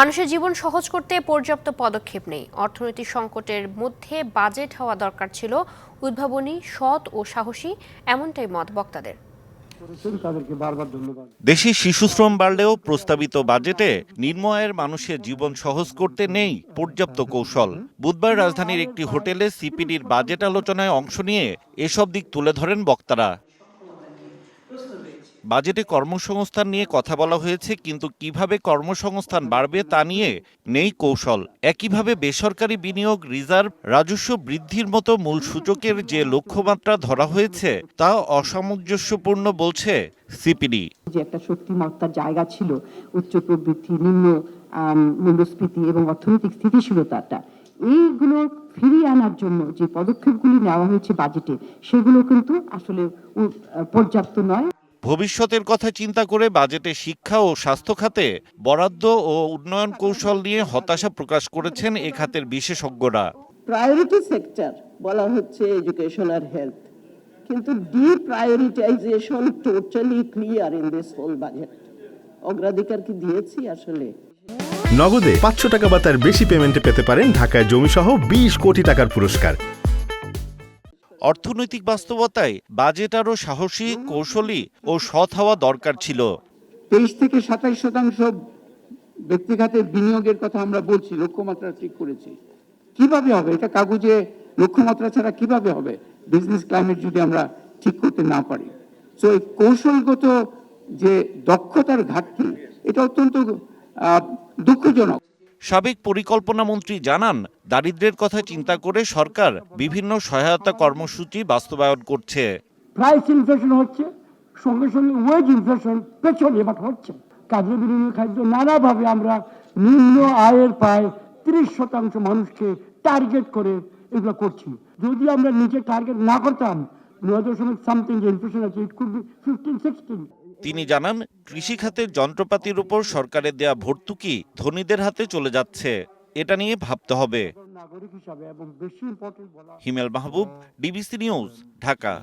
মানুষের জীবন সহজ করতে পর্যাপ্ত পদক্ষেপ নেই। অর্থনৈতিক সংকটের মধ্যে বাজেট হওয়া দরকার ছিল। উদ্ভাবনী সৎ ও সাহসী এমনটাই মত বক্তাদের। দেশে শিশুশ্রম বাড়লেও প্রস্তাবিত বাজেটে নির্ময়ের মানুষের জীবন সহজ করতে নেই পর্যাপ্ত কৌশল। বুধবার রাজধানীর একটি হোটেলে সিপিডির বাজেট আলোচনায় অংশ নিয়ে এসব দিক তুলে ধরেন বক্তারা। বাজেটে কর্মসংস্থান নিয়ে কথা বলা হয়েছে, কিন্তু কীভাবে কর্মসংস্থান বাড়বে তা নিয়ে নেই কৌশল। একইভাবে বেসরকারি বিনিয়োগ রিজার্ভ রাজস্ব বৃদ্ধির মতো মূল সূচকের যে লক্ষ্যমাত্রা ধরা হয়েছে, তা অসামঞ্জস্যপূর্ণ বলছে সিপিডি। যে একটা শক্তিমত্তার জায়গা ছিল, উচ্চ প্রবৃদ্ধি, নিম্ন মূল্যস্ফীতি এবং অর্থনৈতিক স্থিতিশীলতাটা, এইগুলো ফিরিয়ে আনার জন্য যে পদক্ষেপগুলি নেওয়া হয়েছে বাজেটে, সেগুলো কিন্তু আসলে পর্যাপ্ত নয়। ভবিষ্যতের কথা চিন্তা করে বাজেটে শিক্ষা ও স্বাস্থ্য খাতে বরাদ্দ ও উন্নয়ন কৌশল নিয়ে হতাশা প্রকাশ করেছেন এ খাতের বিশেষজ্ঞরা। প্রায়োরিটি সেক্টর বলা হচ্ছে এডুকেশন আর হেলথ কিন্তু deprioritization totally clear in this whole budget অগ্রাধিকার কি দিয়েছি আসলে? নগদে পাঁচশো টাকা বা তার বেশি পেমেন্টে পেতে পারেন ঢাকায় জমিসহ বিশ কোটি টাকার পুরস্কার। অর্থনৈতিক বাস্তবতায় বাজেট আরও সাহসী, কৌশলী ও সৎ হওয়া দরকার ছিল। তেইশ থেকে সাতাইশ শতাংশ ব্যক্তিগতের বিনিয়োগের কথা আমরা বলছি, লক্ষ্যমাত্রা ঠিক করেছি। কীভাবে হবে? এটা কাগজে লক্ষ্যমাত্রা ছাড়া কীভাবে হবে? বিজনেস ক্লাইমেট যদি আমরা ঠিক করতে না পারি। তো এই কৌশলগত যে দক্ষতার ঘাটতি, এটা অত্যন্ত দুঃখজনক। সাবেক পরিকল্পনা মন্ত্রী জানান দারিদ্র্যের কথা চিন্তা করে সরকার বিভিন্ন সহায়তা কর্মসূচি বাস্তবায়ন করছে। প্রাইস ইনফ্লেশন হচ্ছে, সঙ্গে সঙ্গে ওয়েজ ইনফ্লেশন পেছনে এবার হচ্ছে। কাজের বিনিময় খাদ্য নানাভাবে আমরা নিম্ন আয়ের প্রায় তিরিশ শতাংশ মানুষকে টার্গেট করে এগুলো করছি। যদি আমরা নিচে টার্গেট না করতাম, নয় দশমিক সামথিং ইনফ্লেশন আছে it could be fifteen sixteen তিনি জানান কৃষিখাতের যন্ত্রপাতির উপর সরকারের দেয়া ভর্তুকি ধনীদের হাতে চলে যাচ্ছে। এটা নিয়ে ভাবতে হবে। Himel Mahbub DBC news Dhaka.